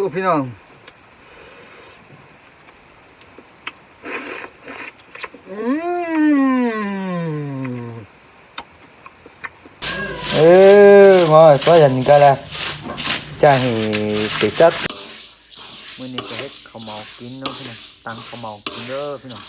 ตัวพี่น้องอืมเออมา có dành coi là cha thì tự chất มื้อนี้จะเฮ็ดข้าวเมากินเนาะพี่น้องตังข้าวเมากินเด้อพี่น้อง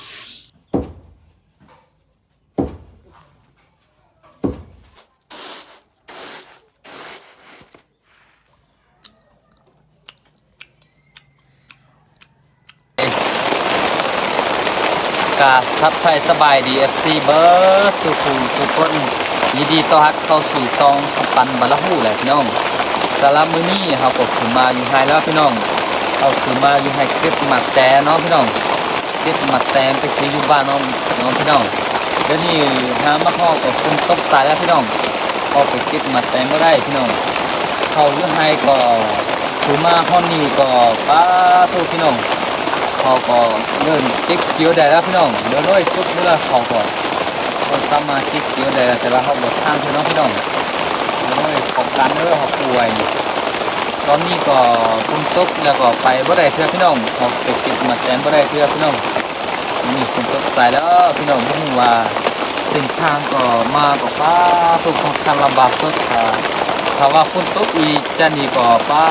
กาทับไทยสบายดี FC เบิร์ดสุขุมทุกคนยินดีต้อนรับเข้าสู่ซองขับปันบาลหูแหละพี่น้องสารมือนี้เฮาก็คือมาอยู่ไฮแล้วพี่น้องเอาคือมาอยู่ให้เก็บหมักแต่เนาะพี่น้องเก็บหมักแต่ไปคืออยู่บ้านน้องน้องพี่น้องเดี๋ยวนี้หามาเข้ากับคุณตกสายแล้วพี่น้องเอาไปเก็บหมักแต่ก็ได้พี่น้องเขาอยู่ให้ก็คือมาห้องนี้ก็ป้าทุกพี่น้อง เขาก็เริ่มเก็บเกี่ยวได้แล้วพี่น้องเดี๋ยวน้อยสุดเมื่อเขาก่อนคนสามารถเก็บเกี่ยวได้แต่ว่าเขาบดทางพี่น้องพี่น้องเดี๋ยวน้อยของการเนื้อเขาป่วยตอนนี้ก็คุณตกแล้วก็ไปบ่ได้เทื่อพี่น้องออกไปเก็บมาแจนบ่ได้เทื่อพี่น้องนี่คุณตกสายแล้วพี่น้องบ่ฮู้ว่าเส้นทางก็มาก็ป้าทุกคนทางลำบากสุดค่ะถ้าว่าฝนตกอีกจะนี่ก็ป้า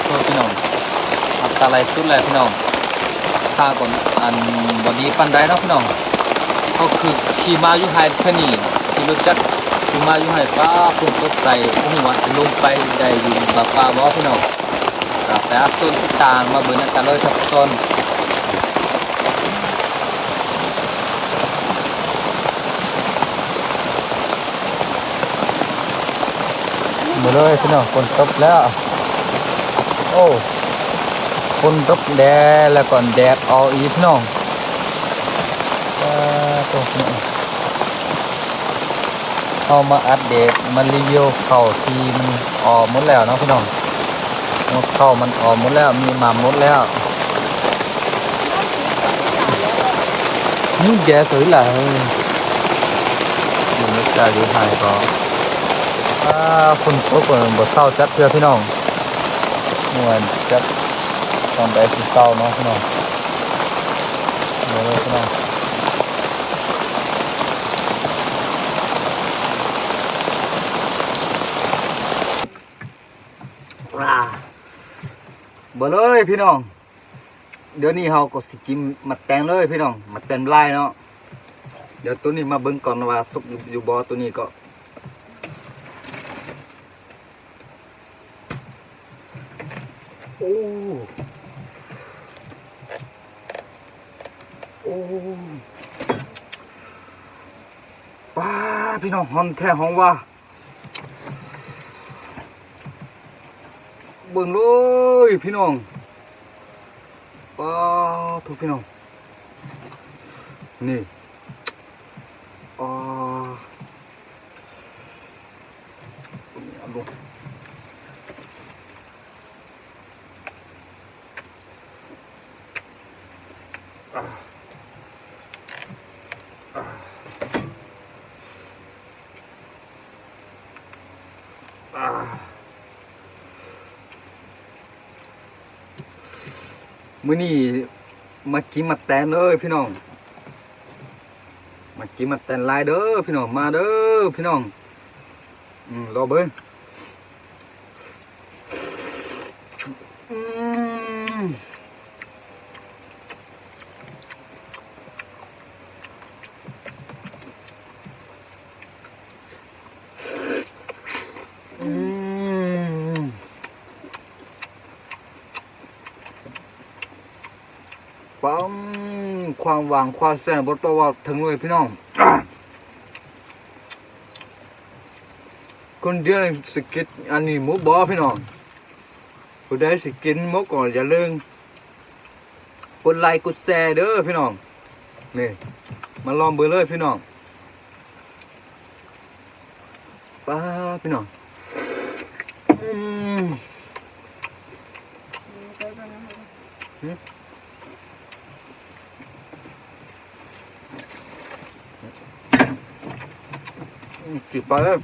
เพื่อพี่น้องอันตรายสุดเลยพี่น้อง ทาก็อันบ่ดีปานใดเนาะพี่น้องก็คือขี่มาอยู่ไฮเท่านี้ขี่รถจักรถึงมาอยู่ให้ป้าพุ่งตกใจพุ่งว่าสิลงไปได้ยู่แบบป้าบ่พี่น้องครับแต่ส่วนต่างมาเบิ่งกันเลยครับต้อนมาเลยพี่น้องฝนตกแล้ว โอ้ นตกแดดแล้วก่อนแดดออกอีกพี่น้องตกเนี่ยเอามาอัปเดตมารีวิวเข่าทีมันออกหมดแล้วนะพี่น้องเข้ามันออกหมดแล้วมีมาหมดแล้วนี่แกสวยหล่ะเฮ้ยอยู่ไม่กล้าอยู่ไทยก็อ้าคุณโคกนบทเศร้าจัดเพื่อพี่น้องมวนจัด ตอนใดที่เศร้าเนาะพี่น้องเดี๋ยวเลยพี่น้องว้าบ่เลยพี่น้อง เดี๋ยวนี้เฮาก็สิกินมัดแตงเลยพี่น้องมัดแตงไลายเนาะ เดี๋ยวตัวนี้มาเบิ่งก่อนว่าสุกอยู่อยู่บ่ตัวนี้ก็โอ้ โอ้ป้าพี่น้องหอมแท้หอมว่าเบิ่งเลยพี่น้องป้าทุกพี่น้อง นี่อ่าเอลงอ่าอ่าอ่า มื้อนี้มากินมาแตนเด้อพี่น้อง มากินมาแตนลายเด้อพี่น้องมาเด้อพี่น้อง อืมรอเบิ้งอืมอืม ปั๊ม ความหวังความแสนบนตัวว่าถึงเลยพี่น้องคนเดียวสกิดอันนี้มูบอพี่น้องผู้ใดสกินมูก่อนอย่าลืมกดไลค์กดแชร์เด้อพี่น้องนี่มาลองเบอร์เลยพี่น้องป้าพี่น้องอืม 깃발에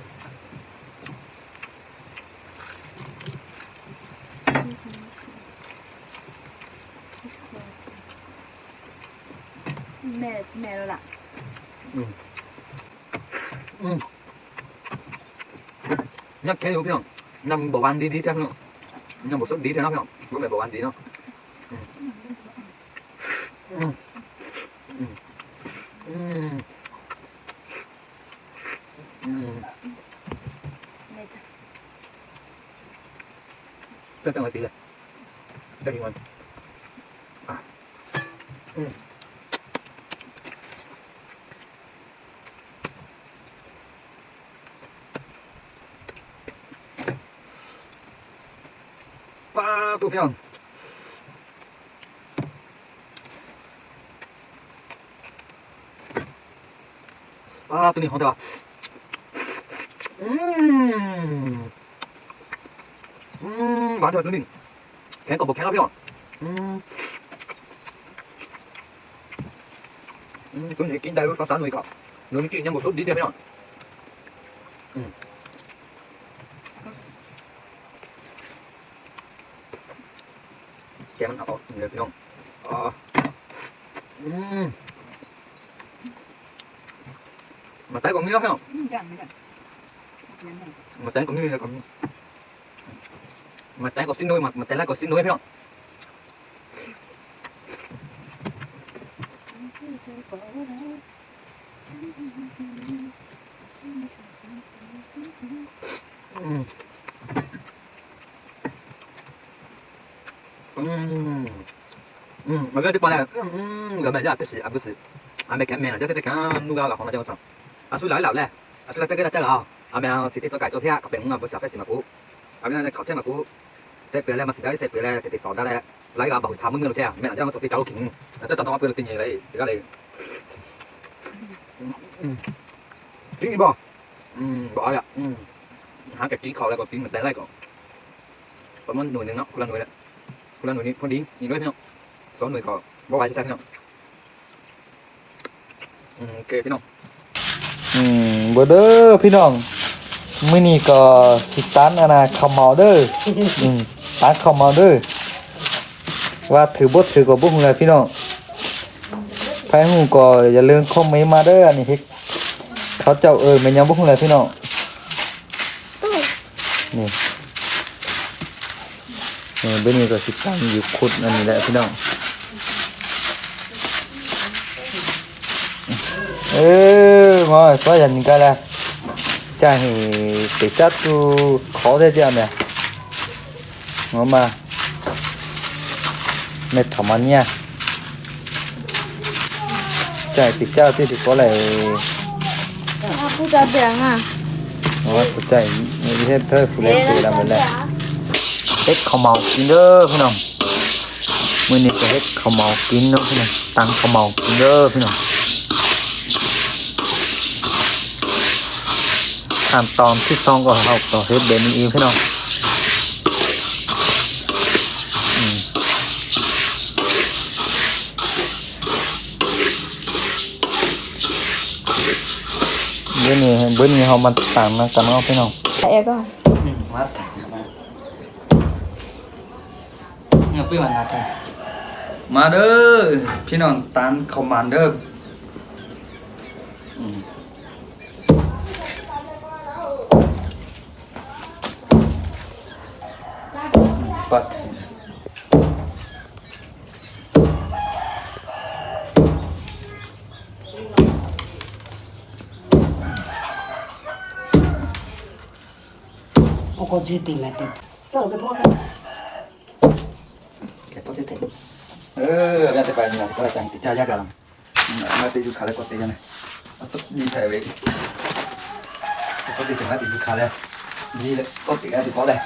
mẹ mẹ rồi ạ. Ừ. Ừ. Nhắc cái thế không? Nằm bảo ăn đi đi theo không? Nằm một suất đi theo nó không? Có mẹ bảo ăn đi nó 跟上我学的，这里我啊，嗯，八股票。啊，对你好的？嗯。านด้วยนิ่งแข็งกับบกแข็งครับพี่น้องตัวนี้กินได้ด้วยซ้ำๆหน่อยก่อนหนูนี่กินยังหมดสุดดีเดียวพี่น้องแกมันเอาเดี๋ยวพี่น้องอ๋ออืมมาไต่กล่องนี้แล้วพี่น้องมาไต่กล่องนี้แล้วกล่องนี้ mặt tay có xin nuôi mặt mặt tay lại có xin nuôi phải không? Ừ. Ừ. Ừ. Mà cái tiếp qua này gần đây là cái gì à cái gì à mấy cái à, mẹ là cái cái cái nuôi gà là con à, à, là cái gì à suy lại lão lẹ à suy lại cái cái cái là à mẹ chỉ để cho cái cho thea các bạn cũng là bớt sợ cái gì mà cũng 是phải什么股啊mẹ này考这么股 sẽ về lại mà sẽ đấy sẽ về lại thì tỏ ra lại lấy ra bảo thảm mưng thế mẹ là cho nó chụp cái cháu kính nó tất tao quên tin gì đấy cái này tiếng gì bỏ bỏ ạ há cái kỹ khẩu lại còn tiếng mình té lại còn còn muốn nổi nữa nó cũng là nổi đấy cũng là nổi đi con đi nhìn đôi không số nổi có bỏ bài cho ta thấy không ok thấy không อืมเบอเด้อพี่น้อง มื้อนี้ก็สิตันอันน่ะข้าวเมาเด้ออืมตันข้าวเมาเด้อว่าถือบ่ถือก็บ่ฮู้แหละพี่น้องใครฮู้ก็อย่าลืมคอมเมนต์มาเด้ออันนี้เฮ็ดเขาเจ้าเอ่ยแม่นยังบ่ฮู้แหละพี่น้องนี่นี่เบิ่นี้ก็สิตันอยู่ขุดอันนี้แหละพี่น้อง ê mà có dành cái là cha thì cái chất khó thế chứ mẹ ngon mà mệt thầm ăn nha cha thì cha thì thì có lẽ không cha bèn à ngon phụ chạy như thế thôi phụ lên phụ làm vậy này hết không màu kín đó phải không mình nên hết không màu kín đó phải không tăng không màu kín đó phải không ขั้นตอนที่สองก็เขาต่อเฮ็ดแบบนี้เองพี่น้องอืมเบิ้ลนี่เบิ้ลนี่เขามันต่างนะกันเนาะพี่น้องแต่เอก็มาต่างมาเนี่ยพี่มันมาแต่มาเด้อพี่น้องตานคอมมานเดอร์อืม button. Un concetto in latte. Però che buono. Che potete. เออน่าจะไปนี่แะก็จังติดใจยากกันมาติดูขาเลยกดตีกันเลยเอาสักดีใจไว้เก็อาสักดีถึงแล้วติดดูขาเลยนี่เลยต้องติดแล้วติดก็เลย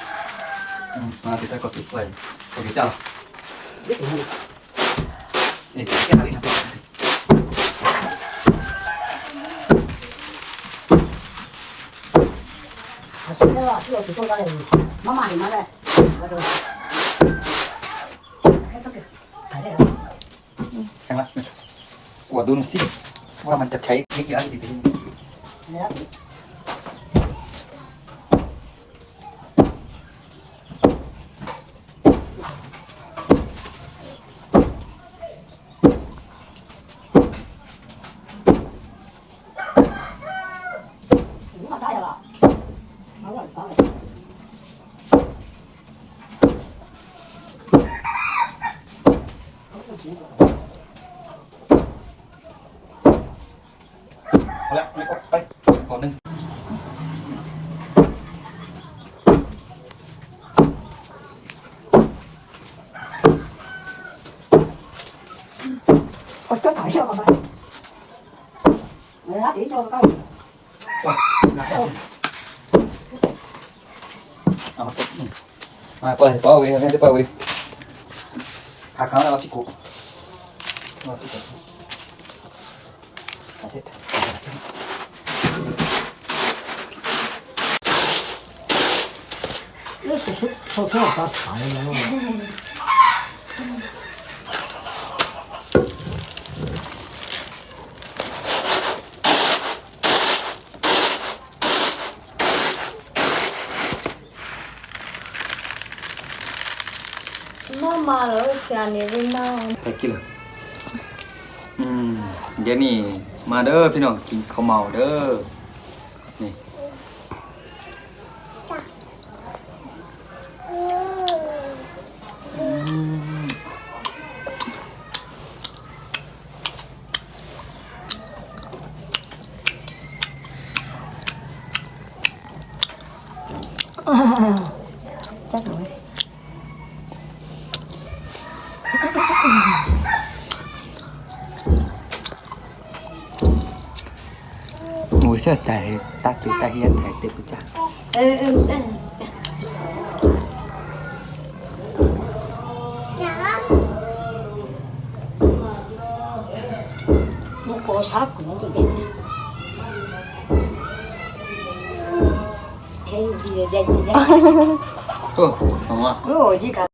อวดดูหน่อยสิว่ามันจะใช้เทคนิคอะไรดี เอาละไม่ก็ไปก่อนหนึ่งกดก็ถอยเชือกออกมาแล้วเดี๋ยวโยนก็ว้าวหนักเอามาตบมาเปิดเปิดเว้ยเปิดเว้ยผักเขาแล้วเอาที่กุกเอาที่กุก 是是说错他查的了。 มามาแล้วแกนี่เป็นมา ไปกินเลยอืมเดี๋ยวนี้มาเด้อพี่น้องกินข้าวเมาเด้อ ตาเฮียถ่ายเต็มจ้ะเออเออเออจ้ะมุกโกชักของดีเด่นเฮ้ยดีเด่นดีเด่นโอ้ผมว่าโอ้จีกา